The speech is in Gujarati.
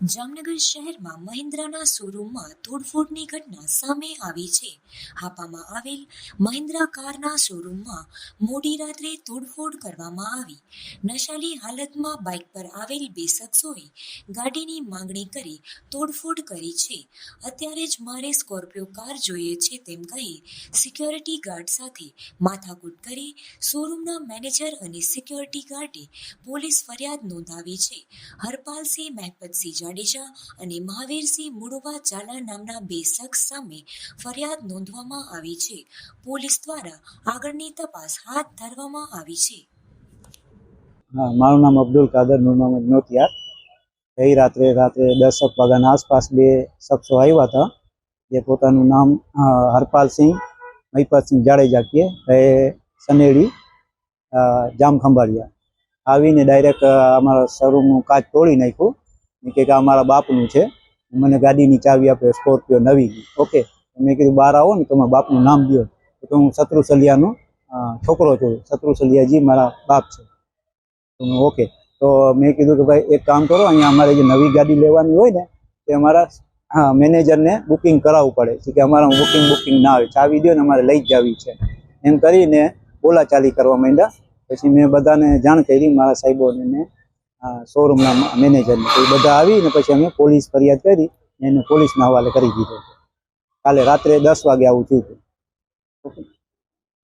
જામનગર શહેરમાં મહિન્દ્રાના શોરૂમમાં તોડફોડની ઘટના સામે આવી છે. હાપામાં આવેલ મહિન્દ્રા કારના શોરૂમમાં મોડી રાત્રે તોડફોડ કરવામાં આવી. નશાલી હાલતમાં બાઇક પર આવેલ બે શખ્સોએ ગાડીની માંગણી કરી તોડફોડ કરી છે. અત્યારે જ મારે સ્કોર્પિયો કાર જોઈએ છે તેમ કહી સિક્યોરિટી ગાર્ડ સાથે માથાકૂટ કરી શોરૂમના મેનેજર અને સિક્યોરિટી ગાર્ડે પોલીસ ફરિયાદ નોંધાવી છે. હરપાલસિંહ મહેપતસિંહ જાડેજા અને મહાવીરસિંહ મુડવા ઝાલા નામના બે શખ્સ સામે ફરિયાદ નોંધવામાં આવી છે. પોલીસ દ્વારા આગળની તપાસ હાથ ધરવામાં આવી છે. મારું નામ અબ્દુલ કાદર નૂર મોહમ્મદ નોતિયાર ગઈ રાત્રે રાત્રે દસ એક વાગ્યાના આસપાસ બે શખ્સો આવ્યા હતા. જે પોતાનું નામ હરપાલસિંહ, મહિપાલસિંહ જાડેજા કે એ સનેડી જામ ખંભાળિયા આવીને ડાયરેક્ટ અમારા શોરૂમનું કાચ તોડી નાખ્યું. કે આ અમારા બાપનું છે. મને ગાડીની ચાવી આપે, સ્કોર્પિયો નવી. ઓકે મેં કીધું, બહાર આવો ને તમારા બાપનું નામ દો તો હું શત્રુસલિયાનો છોકરો છું. શત્રુસલિયાજી મારા બાપ છે. ઓકે તો મેં કીધું કે ભાઈ, એક કામ કરો, અહીંયા અમારે જે નવી ગાડી લેવાની હોય ને, તે અમારા મેનેજરને બુકિંગ કરાવવું પડે. કે અમારા બુકિંગ બુકિંગ ના આવે. ચાવી દો ને, અમારે લઈ જ જવી છે. એમ કરીને બોલાચાલી કરવા માંડ્યા. પછી મેં બધાને જાણ કરી, મારા સાહેબોને શોરૂમના મેનેજરને તો એ બધા આવીને પછી અમે પોલીસ ફરિયાદ કરી એને પોલીસના હવાલે કરી દીધો. કાલે રાત્રે દસ વાગે આવું થયું હતું.